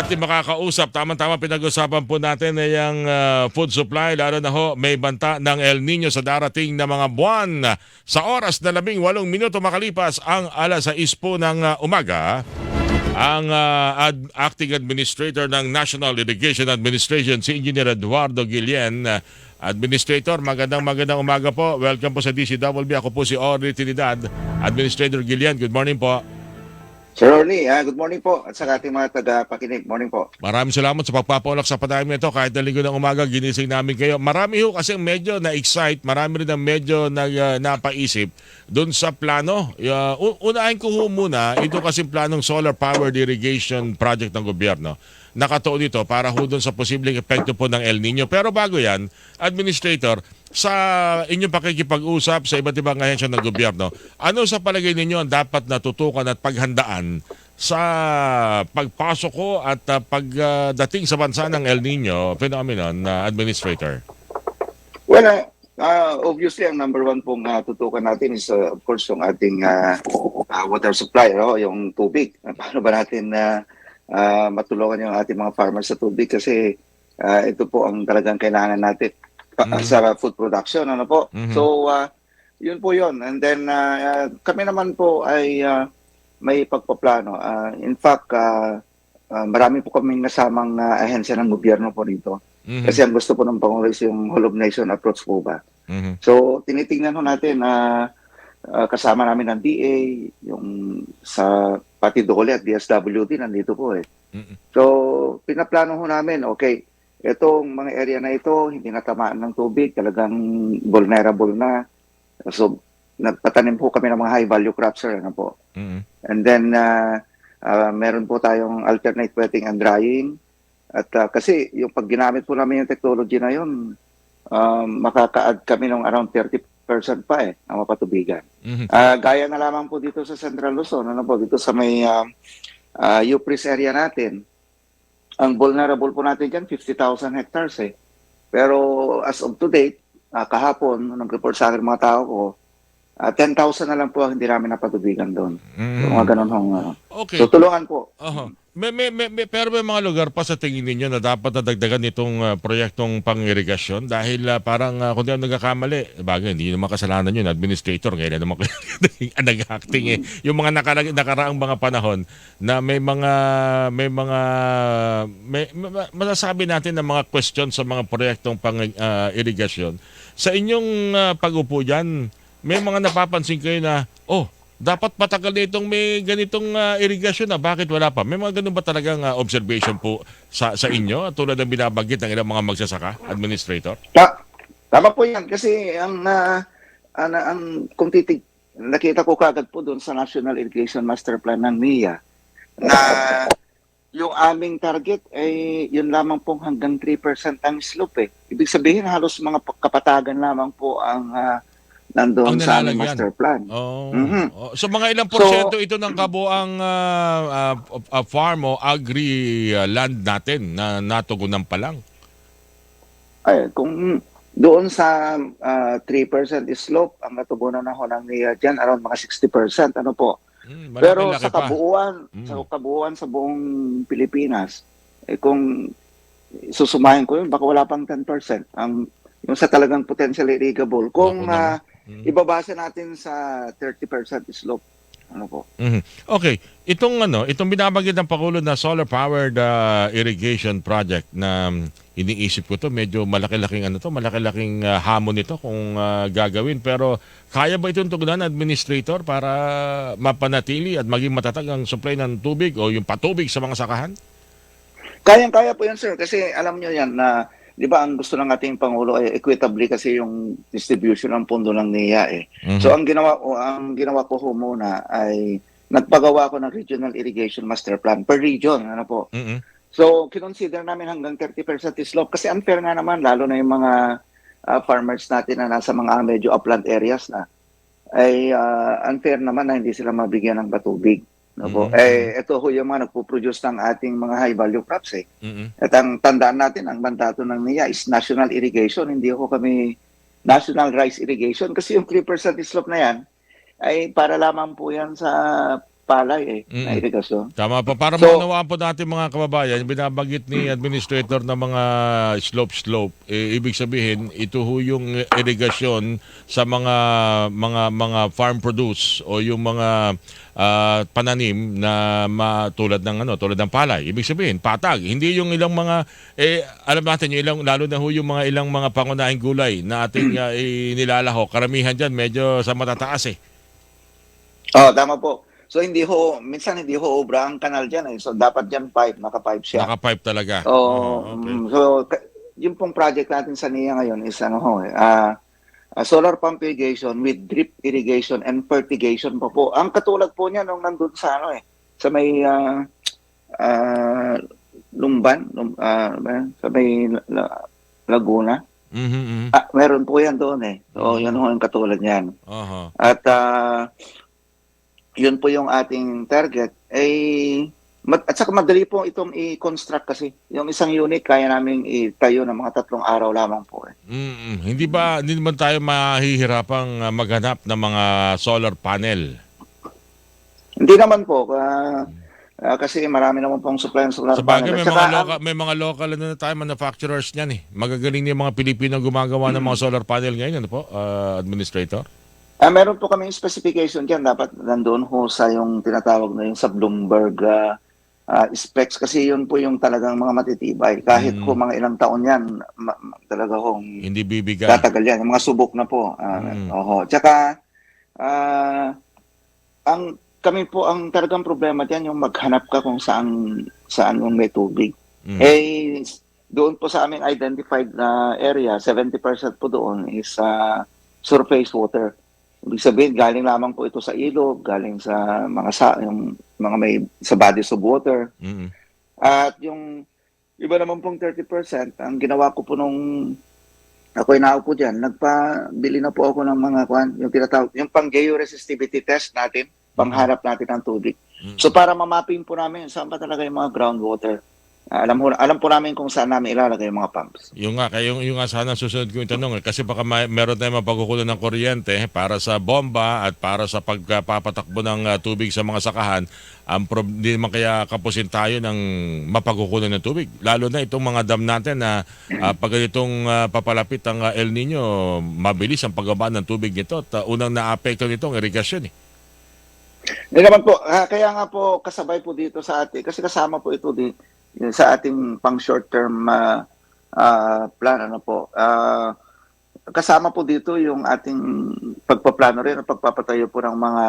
ating makakausap. Tama-tama pinag-usapan po natin ay ang ah, food supply. Lalo na ho, may banta ng El Nino sa darating na mga buwan. Sa oras na labing walong minuto makalipas ang alas 6 po ng ah, umaga, ang ah, ad- acting administrator ng National Irrigation Administration, si Engineer Eduardo Guillen. Ah, Administrator, magandang magandang umaga po. Welcome po sa DCWB. Ako po si Audrey Trinidad. Administrator Guillen, good morning po. Sir Orly, ah, good morning po at sa ating mga taga-pakinig. Morning po. Maraming salamat sa pagpapalak sa padami ito. Kahit na linggo ng umaga, ginising namin kayo. Marami ho kasi medyo na-excite, marami rin ang medyo nag, uh, napaisip doon sa plano. Uh, unahin ko ho muna, ito kasi planong solar powered irrigation project ng gobyerno. Nakatuon dito para ho doon sa posibleng epekto po ng El Nino. Pero bago yan, Administrator, sa inyong pakikipag-usap sa iba't ibang ahensya ng gobyerno, ano sa palagay ninyo ang dapat natutukan at paghandaan sa pagpasok ko at uh, pagdating sa bansa ng El Nino phenomenon na administrator? Well, ah, ah, obviously, ang number one pong ah, tutukan natin is, ah, of course, yung ating ah, ah, water supply, no? yung tubig. Paano ba natin na matulungan yung ating mga farmers sa tubig? Kasi ah, ito po ang talagang kailangan natin pa- Mhm. sa food production. Ano po? Mhm. So, ah, yun po yun. And then, ah, kami naman po ay ah, may pagpaplano. Ah, in fact, ah, ah, marami po kaming nasamang ah, ahensya ng gobyerno po rito. Mhm. Kasi ang gusto po ng Pangulo is yung whole of nation approach po ba. Mhm. So, tinitingnan ho natin na ah, kasama namin ng DA, yung sa pati Dole at DSWD, nandito po eh. Mhm. So, pinaplano ho namin, okay, itong mga area na ito, hindi natamaan ng tubig, talagang vulnerable na. So, nagpatanim po kami ng mga high value crops, sir, ano po. Mhm. And then, uh, uh, meron po tayong alternate wetting and drying. At uh, kasi yung pag ginamit po namin yung technology na yun, um, makaka-add kami ng around 30% pa eh, ang mapatubigan. Mhm. Ah, gaya na lamang po dito sa Central Luzon, ano po, dito sa may um, uh, UPRIS area natin. Ang vulnerable po natin dyan, 50,000 hectares eh. Pero as of to date, ah, kahapon, nung nag-report sa akin mga tao ko, ah, 10,000 na lang po ang hindi namin napatubigan doon. Mhm. So, mga ganun hong, ano. Okay. So, tulungan po. Oho. May, may, may, may- pero may mga lugar pa sa tingin ninyo na dapat nadagdagan itong ah, proyektong pang-irigasyon dahil ah, parang uh, kung di ako nagkakamali, bagay, hindi naman kasalanan yun, administrator, ngayon na naman kayo nag-acting eh. Yung mga nakara- nakaraang mga panahon na may mga, may mga, may, ma- masasabi natin na mga question sa mga proyektong pang-irigasyon. Sa inyong ah, pag-upo dyan, may mga napapansin kayo na, oh, dapat patagal na itong may ganitong ah, irigasyon na bakit wala pa? May mga ganun ba talagang ah, observation po sa sa inyo tulad ng binabanggit ng ilang mga magsasaka, administrator? Ta- tama po yan. Kasi ang, ah, ang, ang kung titig, nakita ko kagad po doon sa National Irrigation Master Plan ng NIA na yung aming target ay yun lamang pong hanggang 3% ang slope eh. Ibig sabihin halos mga pa- kapatagan lamang po ang ah, nandoon sa aming master plan. Oh. Mhm. Oh, So mga ilang So- porsyento ito ng kabuang ah, ah, ah, farm o agri ah, land natin na natugunan pa lang? Ay, kung doon sa ah, 3% slope, ang natubunan na ho ng NIA dyan, around mga 60%. Ano po? Hmm, Pero sa pa. kabuuan, Mm. sa kabuuan sa buong Pilipinas, eh kung susumahin ko yun, baka wala pang 10%. Ang yung sa talagang potentially irrigable. Kung Naku naman. ah, Hmm. ibabase natin sa 30% slope, ano po? Mhm. Okay, itong ano, itong binabanggit ng Pangulo na solar powered uh, irrigation project na um, iniisip ko to, medyo malaki-laking ano to, malaki-laking uh, hamon nito kung uh, gagawin pero kaya ba itong tugunan administrator para mapanatili at maging matatag ang supply ng tubig o yung patubig sa mga sakahan? Kayang-kaya po yan, sir. Kasi alam nyo yan na, di ba, ang gusto ng ating Pangulo ay equitably kasi yung distribution ng pondo ng NIA eh. Mhm. So ang ginawa ko ang ginawa ko ho muna ay nagpagawa ko ng regional irrigation master plan per region ano po. Mhm. So kinonsider namin hanggang 30% slope kasi unfair nga naman lalo na yung mga ah, farmers natin na nasa mga medyo upland areas na ay ah, unfair naman na hindi sila mabigyan ng batubig. No po. Mhm. Eh ito ho yung mga nagpo-produce ng ating mga high value crops eh. Mhm. At ang tandaan natin, ang mandato ng NIA is national irrigation, hindi ako kami national rice irrigation kasi yung 3% slope na yan ay para lamang po yan sa palay eh, Mm. na irigasyon. Tama po. Para So- maunawaan po natin mga kababayan, binabagit ni Administrator na mga slope-slope, eh, ibig sabihin, ito ho yung irigasyon sa mga mga mga farm produce o yung mga ah, pananim na matulad ng ano, tulad ng palay. Ibig sabihin, patag. Hindi yung ilang mga eh alam natin yung ilang lalo na ho yung mga ilang mga pangunahing gulay na ating uh, inilalahok. Karamihan diyan medyo sa matataas eh. Oh, tama po. So hindi ho, minsan hindi ho obra ang kanal diyan eh. So dapat diyan pipe, naka-pipe siya. Naka-pipe talaga. Oo. Ah, okay. mm, So, yung pong project natin sa NIA ngayon is ano ho, eh, ah, ah, solar pump irrigation with drip irrigation and fertigation pa po. Ang katulad po niya nung nandun sa ano eh, sa may ah, ah, Lumban, Lum, yan? sa may La- Laguna. Mhm, mhm. Ah, meron po yan doon eh. So, Mhm. yan ho ang katulad niyan. Aha. At ah, yun po yung ating target. Eh, mat- at saka madali po itong i-construct kasi. Yung isang unit, kaya namin itayo ng mga tatlong araw lamang po. Eh. Mm, hindi ba hindi naman tayo mahihirapang uh, maghanap ng mga solar panel? Hindi naman po. ah, ah, kasi marami naman pong supply ng solar Sa bagay panel. may saka mga local may mga local ano na tayo manufacturers niyan eh. Magagaling yung mga Pilipino gumagawa ng mga solar panel ngayon ano po, uh, administrator? Ah, meron po kaming specification dyan. Dapat nandun ho sa yung tinatawag na yung sa Bloomberg ah, ah, specs. Kasi yun po yung talagang mga matitibay. Kahit Mm. po mga ilang taon yan, ma- ma- talaga hong Hindi bibigay. Tatagal yan. Yung mga subok na po. Ah, Mm. oho. Tsaka, ah, ang kami po, ang talagang problema diyan yung maghanap ka kung saan saan yung may tubig. Mm. Eh, doon po sa aming identified na area, 70% po doon is ah, surface water. Ibig sabihin, galing lamang po ito sa ilog, galing sa mga sa, yung mga may sa bodies of water. Mm. At yung iba naman pong 30%, ang ginawa ko po nung ako inaupo dyan, nagpabili na po ako ng mga kwan, yung tinatawag, yung pang resistivity test natin, pangharap natin ng tubig. Mm. So para mamapin po namin saan ba talaga yung mga groundwater. Alam mo alam po namin kung saan namin ilalagay yung mga pumps. Yung nga, kaya yung, nga sana susunod ko yung tanong eh, kasi baka may, meron tayong mapagkukunan ng kuryente para sa bomba at para sa pagpapatakbo ng ah, tubig sa mga sakahan, ang prob- hindi naman kaya kapusin tayo ng mapagkukunan ng tubig. Lalo na itong mga dam natin na ah, pag ganitong ah, papalapit ang ah, El Nino, mabilis ang pagbaba ng tubig nito at ah, unang naapekto nito ang irigasyon eh. Hindi naman po, ah, kaya nga po kasabay po dito sa ating, kasi kasama po ito di, yun sa ating pang short term ah, ah, plan ano po. Ah, kasama po dito yung ating pagpaplano rin, pagpapatayo po ng mga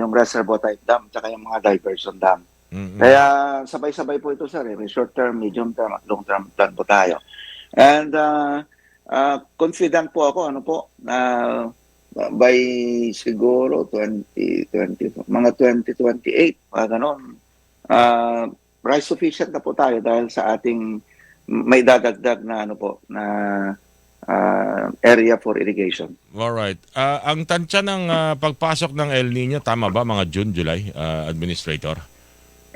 yung reservoir type dam, tsaka yung mga diversion dam. Mm-mm. Kaya sabay-sabay po ito sir, eh. may short term, medium term, at long term plan po tayo. And uh, uh, confident po ako ano po na by siguro 2020 mga 2028 mga ganon. Uh, rice sufficient na po tayo dahil sa ating may dadagdag na ano po na uh, area for irrigation. Alright. Ah, ang tansya ng ah, pagpasok ng El Nino, tama ba mga June, July, ah, Administrator?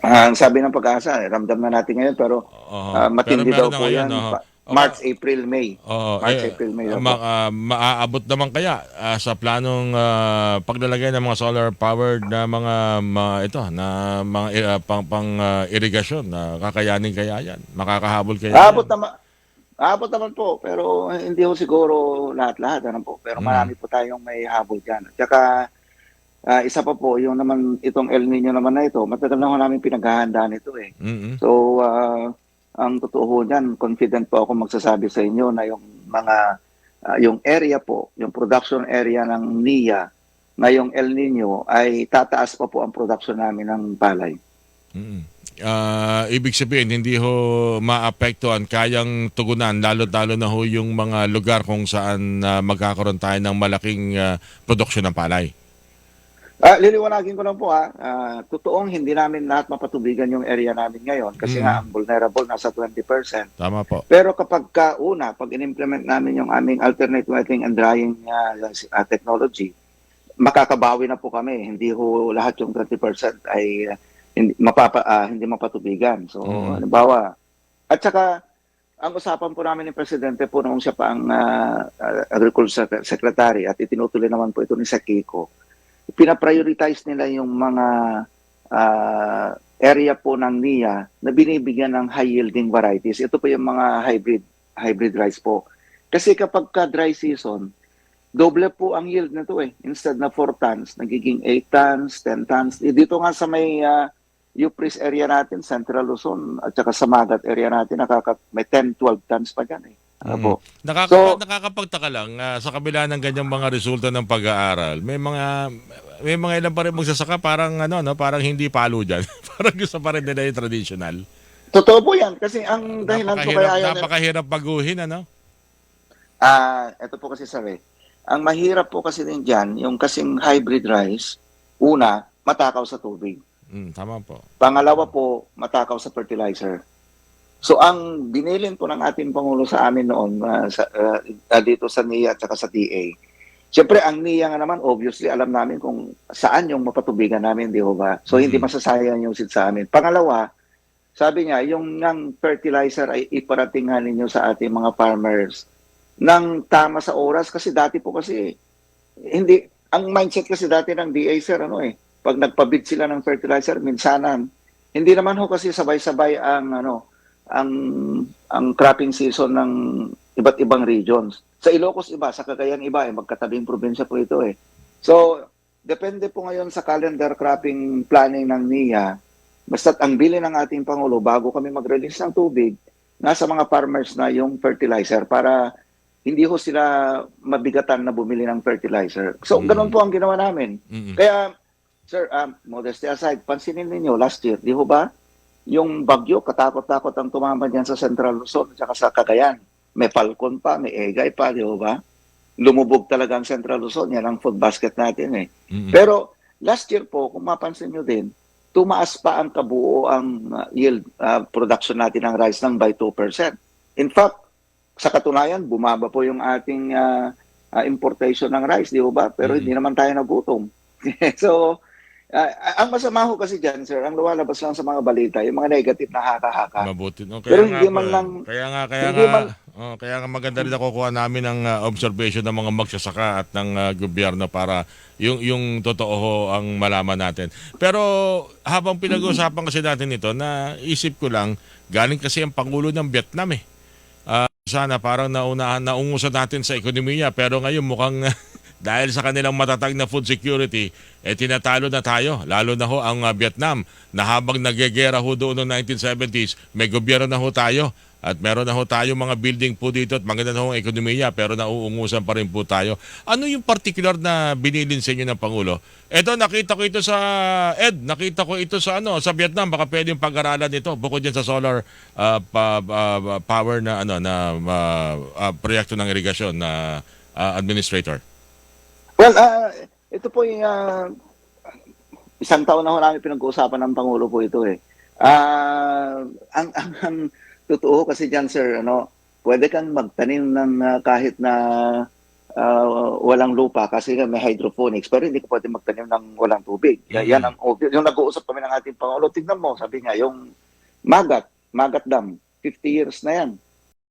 Ah, ang sabi ng pag-asa, eh, ramdam na natin ngayon pero ah, matindi Pero daw po ngayon, yan. Oo. March, April, May. Oo, March, eh, April, May. ma- ah, maaabot naman kaya ah, sa planong ah, paglalagay ng mga solar powered na mga ma- ito na mga ah, pang, pang ah, irigasyon na kakayanin kaya yan makakahabol kaya Aabot yan? naman. Aabot naman po, pero hindi ko siguro lahat-lahat ano po. Pero Mm. marami po tayong may habol diyan. At saka ah, isa pa po, yung naman itong El Nino naman na ito, matagal na ho namin pinaghahandaan ito eh. Mm-mm. So, ah, ang totoo ho niyan, confident po ako magsasabi sa inyo na yung mga, ah, yung area po, yung production area ng NIA, ngayong El Nino ay tataas pa po ang production namin ng palay. Mm. Ah, ibig sabihin hindi ho maapektuhan kayang tugunan lalo-lalo na ho yung mga lugar kung saan ah, magkakaroon tayo ng malaking ah, produksyon ng palay. Ah, liliwanagin ko lang po ha. Ah, totoong hindi namin lahat mapatubigan yung area namin ngayon kasi Mm. nga ang vulnerable nasa 20%. Tama po. Pero kapag ka una, pag in-implement namin yung aming alternate wetting and drying ah, ah, technology, makakabawi na po kami. Hindi ho lahat yung 20% ay ah, hindi mapapa ah, hindi mapatubigan. So, Mm. halimbawa, at saka ang usapan po namin ni Presidente po noong siya pa ang ah, Agriculture Secretary at itinutuloy naman po ito ni Sakiko, pinaprioritize nila yung mga ah, area po ng NIA na binibigyan ng high yielding varieties. Ito po yung mga hybrid hybrid rice po. Kasi kapag ka dry season, doble po ang yield na to eh. Instead na 4 tons, nagiging 8 tons, 10 tons. Eh, Dito nga sa may uh, Upris area natin, Central Luzon, at saka sa Magat area natin, nakaka may 10, 12 tons pa dyan eh. Ano Mm. Nakaka- So- nakakapagtaka lang ah, sa kabila ng ganyang mga resulta ng pag-aaral. May mga may mga ilan pa rin magsasaka parang ano no, parang hindi palo diyan. parang gusto pa rin nila yung traditional. Totoo po yan. Kasi ang dahilan Napakahirap, kaya ayaw napakahirap baguhin ano. Ah, ito po kasi sabi. Ang mahirap po kasi din dyan, yung kasing hybrid rice, una, matakaw sa tubig. Mm, tama po. Pangalawa po, matakaw sa fertilizer. So ang binilin po ng ating Pangulo sa amin noon ah, sa, ah, dito sa NIA at saka sa DA, Siyempre, ang NIA nga naman, obviously, alam namin kung saan yung mapatubigan namin, di ho ba? So, hindi Mhm. masasayang yung seed sa amin. Pangalawa, sabi niya, yung ng fertilizer ay iparatingan ninyo sa ating mga farmers ng tama sa oras kasi dati po kasi hindi ang mindset kasi dati ng DA sir ano eh pag nagpabid sila ng fertilizer minsanan hindi naman ho kasi sabay-sabay ang ano ang ang cropping season ng iba't ibang regions sa Ilocos iba sa Cagayan iba eh magkatabing probinsya po ito eh so depende po ngayon sa calendar cropping planning ng NIA basta't ang bili ng ating pangulo bago kami mag-release ng tubig nasa mga farmers na yung fertilizer para hindi ho sila mabigatan na bumili ng fertilizer. So, Mm. ganun po ang ginawa namin. Mm-mm. Kaya, sir, um, modesty aside, pansinin ninyo last year, di ho ba? Yung bagyo, katakot-takot ang tumama dyan sa Central Luzon at sa Cagayan. May Falcon pa, may Egay pa, di ba? Lumubog talaga ang Central Luzon. Yan ang food basket natin eh. Mm-mm. Pero last year po, kung mapansin nyo din, tumaas pa ang kabuo ang uh, yield uh, production natin ng rice ng by 2%. In fact, sa katunayan, bumaba po yung ating uh, uh, importation ng rice, di ba? Pero Mhm. hindi naman tayo nagutom. so, uh, ang masama ho kasi dyan, sir, ang lumalabas lang sa mga balita, yung mga negative na haka-haka. Mabuti. No, kaya Pero nga hindi man eh. lang- Kaya nga, kaya hindi nga, man- oh, kaya nga maganda rin nakukuha namin ng ah, observation ng mga magsasaka at ng ah, gobyerno para yung yung totoo ho ang malaman natin. Pero habang pinag-uusapan kasi natin ito, na isip ko lang, galing kasi ang Pangulo ng Vietnam eh. Ah, sana parang naunahan, naungusan natin sa ekonomiya pero ngayon mukhang dahil sa kanilang matatag na food security, eh tinatalo na tayo. Lalo na ho ang ah, Vietnam na habang nagegera ho doon noong 1970s, may gobyerno na ho tayo. At meron na ho tayo mga building po dito at maganda na ho ang ekonomiya pero nauungusan pa rin po tayo. Ano yung particular na binilin sa inyo ng Pangulo? Eto, nakita ko ito sa, Ed, nakita ko ito sa ano sa Vietnam. Baka pwedeng pag-aralan ito bukod dyan sa solar ah, pa- ah, power na ano na ah, ah, proyekto ng irigasyon na ah, administrator. Well, ah, ito po yung ah, isang taon na ho namin pinag-uusapan ng Pangulo po ito eh. Ah, ang, ang, ang totoo kasi dyan, sir, ano, pwede kang magtanim ng ah, kahit na ah, walang lupa kasi nga may hydroponics, pero hindi ka pwede magtanim ng walang tubig. Mhm. Yan ang obvious. Yung nag-uusap kami ng ating Pangulo, tignan mo, sabi niya, yung Magat, Magat Dam, 50 years na yan.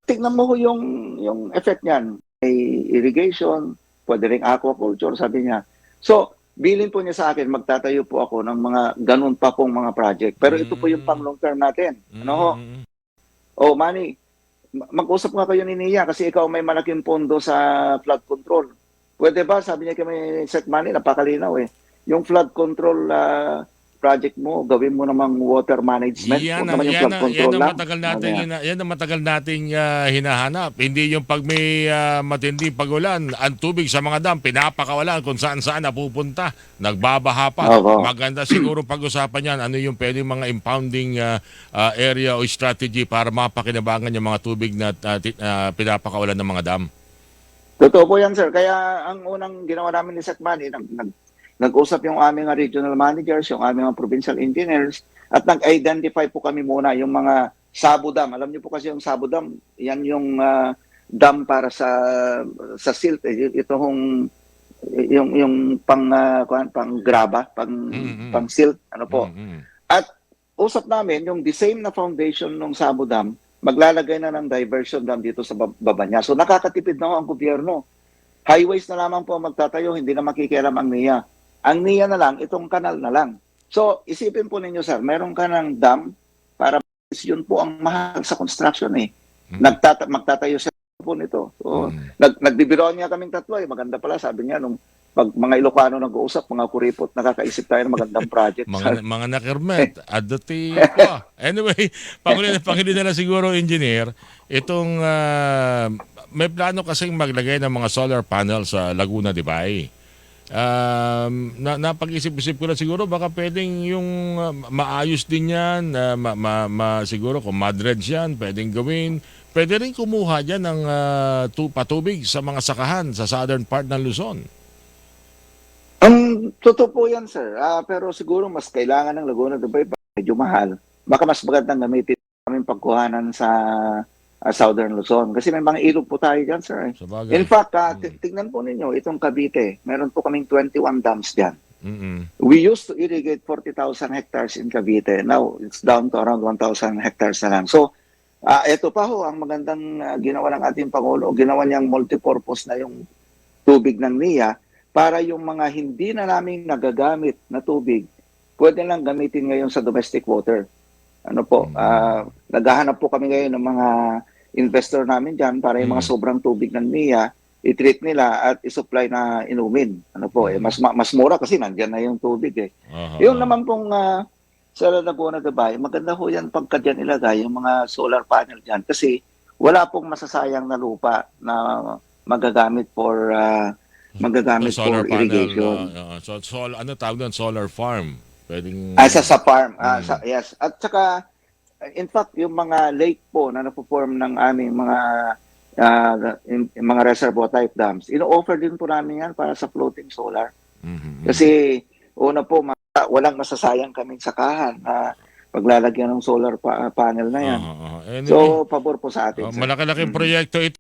Tignan mo yung, yung effect niyan. May irrigation, pwede rin aquaculture, sabi niya. So, bilin po niya sa akin, magtatayo po ako ng mga ganun pa pong mga project. Pero ito po yung Mm. pang long term natin. Ano ho? Mm, Oh, Manny, ma- mag-usap nga kayo ni Nia kasi ikaw may malaking pondo sa flood control. Pwede ba? Sabi niya kami, Sec Manny, napakalinaw eh. Yung flood control ah, project mo, gawin mo namang water management. Yan, ang, naman yung yan, flood control yan ang matagal natin Ano yan? yan ang matagal nating ah, hinahanap. Hindi yung pag may ah, matinding pagulan, ang tubig sa mga dam pinapakawalan kung saan-saan napupunta, nagbabaha pa. Opo. Maganda siguro pag-usapan yan ano yung pwedeng mga impounding ah, ah, area o strategy para mapakinabangan yung mga tubig na ti- ah, pinapakawalan ng mga dam. Totoo po yan, sir. Kaya ang unang ginawa namin ni Sec Manny, nag, nag, nag-usap yung aming regional managers, yung aming mga provincial engineers, at nag-identify po kami muna yung mga Sabo Dam. Alam niyo po kasi yung Sabo Dam, yan yung ah, dam para sa sa silt. Eh. Ito hong yung yung pang kuwan, pang graba, pang Mm, mm. pang silt, ano po. Mm, mm. Usap namin yung the same na foundation ng Sabo Dam, maglalagay na ng diversion dam dito sa bab- baba niya. So nakakatipid na ang gobyerno. Highways na lamang po magtatayo, hindi na makikialam ang NIA. Ang NIA na lang, itong kanal na lang. So, isipin po ninyo, sir, meron ka ng dam para yun po ang mahal sa construction eh. Mhm. Nagtata magtatayo siya po nito. So, Mm. nag nagbibiroan niya kaming tatlo eh. Maganda pala, sabi niya, nung pag mga Ilocano nag-uusap, mga kuripot, nakakaisip tayo ng magandang project. mga mga nakirmet adati pa anyway panghuli na panghuli na lang siguro engineer itong ah, may plano kasing maglagay ng mga solar panel sa Laguna di ba eh? Um, na, napag-isip-isip ko na siguro baka pwedeng yung ah, maayos din yan na ma, ma, ma- siguro kung madreds yan pwedeng gawin pwede rin kumuha dyan ng ah, tu, patubig sa mga sakahan sa southern part ng Luzon Ang totoo po yan, sir. Ah, pero siguro mas kailangan ng Laguna Dubai medyo mahal. Baka mas magandang gamitin namin pagkuhanan sa ah, Southern Luzon. Kasi may mga ilog po tayo dyan, sir. sa bagay In fact, ah, Mm. t- tignan po ninyo, itong Cavite, meron po kaming 21 dams dyan. Mm-mm. We used to irrigate 40,000 hectares in Cavite. Now, it's down to around 1,000 hectares na lang. So, ah ito pa ho, ang magandang ah, ginawa ng ating Pangulo. Ginawa niyang multipurpose na yung tubig ng NIA para yung mga hindi na namin nagagamit na tubig, pwede lang gamitin ngayon sa domestic water. Ano po, ah, naghahanap po kami ngayon ng mga investor namin dyan para yung mga Mm. sobrang tubig ng NIA, i-treat nila at i-supply na inumin. Ano po, eh, mas ma- mas mura kasi nandyan na yung tubig eh. Aha. Yung naman pong uh, sa Laguna Dubai, maganda ho yan pagka dyan ilagay yung mga solar panel dyan kasi wala pong masasayang na lupa na magagamit for ah, magagamit for panel, irrigation. uh, uh, so, sol, ano tawag doon? Solar farm. Pwedeng... Ah, sa, sa farm. Ah, Mm. sa, yes. At saka, in fact, yung mga lake po na napoform ng aming mga ah, in- yung mga reservoir type dams, ino-offer din po namin yan para sa floating solar. Mhm. Kasi una po, walang masasayang kaming sakahan na paglalagyan ng solar pa- panel na yan. Aha, aha. Anyway, So, pabor po sa atin. uh, malaki-laking Mm. proyekto ito.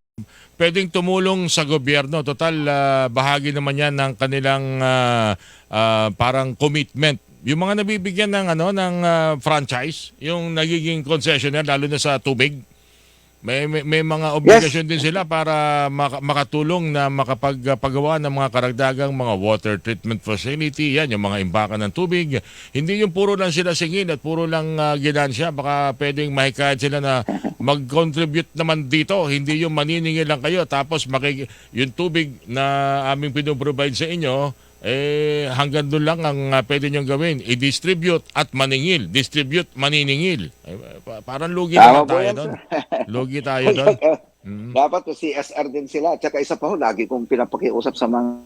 Pwedeng tumulong sa gobyerno. Total, ah, bahagi naman yan ng kanilang ah, ah, parang commitment. Yung mga nabibigyan ng ano ng ah, franchise, yung nagiging concessionaire lalo na sa tubig. May, may, may mga obligasyon din sila para maka- makatulong na makapagpagawa ng mga karagdagang mga water treatment facility. Yan, yung mga imbakan ng tubig. Hindi yung puro lang sila singin at puro lang uh, ginansya. Baka pwedeng mahikayat sila na mag-contribute naman dito. Hindi yung maniningil lang kayo tapos makik- yung tubig na aming pinoprovide sa inyo, eh hanggang doon lang ang uh, pwede niyong gawin. I-distribute at maningil. Distribute, maniningil. Eh, pa- parang lugi Tama po tayo doon. Lugi tayo doon. Mm. Dapat po CSR din sila. At saka isa pa ho, lagi kong pinapakiusap sa mga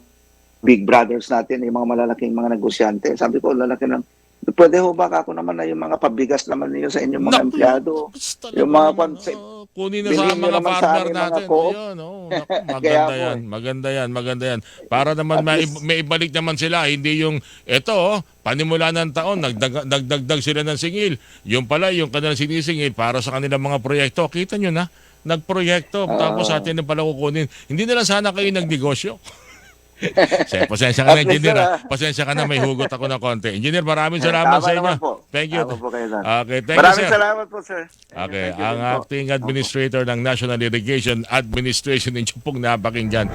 big brothers natin, yung mga malalaking mga negosyante. Sabi ko, lalaki ng Pwede ho ba ako naman na yung mga pabigas naman niyo sa inyong mga Naku, empleyado? Yung mga oh, concept, kunin na sa bilhin nyo mga naman sa partner amin, mga natin. co-op. Ayun, oh, naku, Kaya maganda po yan, eh. maganda yan, maganda yan. Para naman At may, least- may ibalik naman sila, hindi yung, eto, oh, panimula ng taon, nagdag, nagdagdag sila ng singil. Yung pala, yung kanilang sinisingil para sa kanilang mga proyekto. Kita nyo na, nagproyekto, tapos Ah. atin na pala kukunin. Hindi na lang sana kayo nagnegosyo. Sige, pasensya ka na, engineer. ah. Pasensya ka na, may hugot ako ng konti. Engineer, maraming salamat Tama sa inyo. naman po. Thank you. Tama po kayo doon. Okay, thank Maraming you, sir. salamat po, sir. Okay, Thank you ang po. acting administrator ng National Irrigation Administration, ninyo pong napakinggan.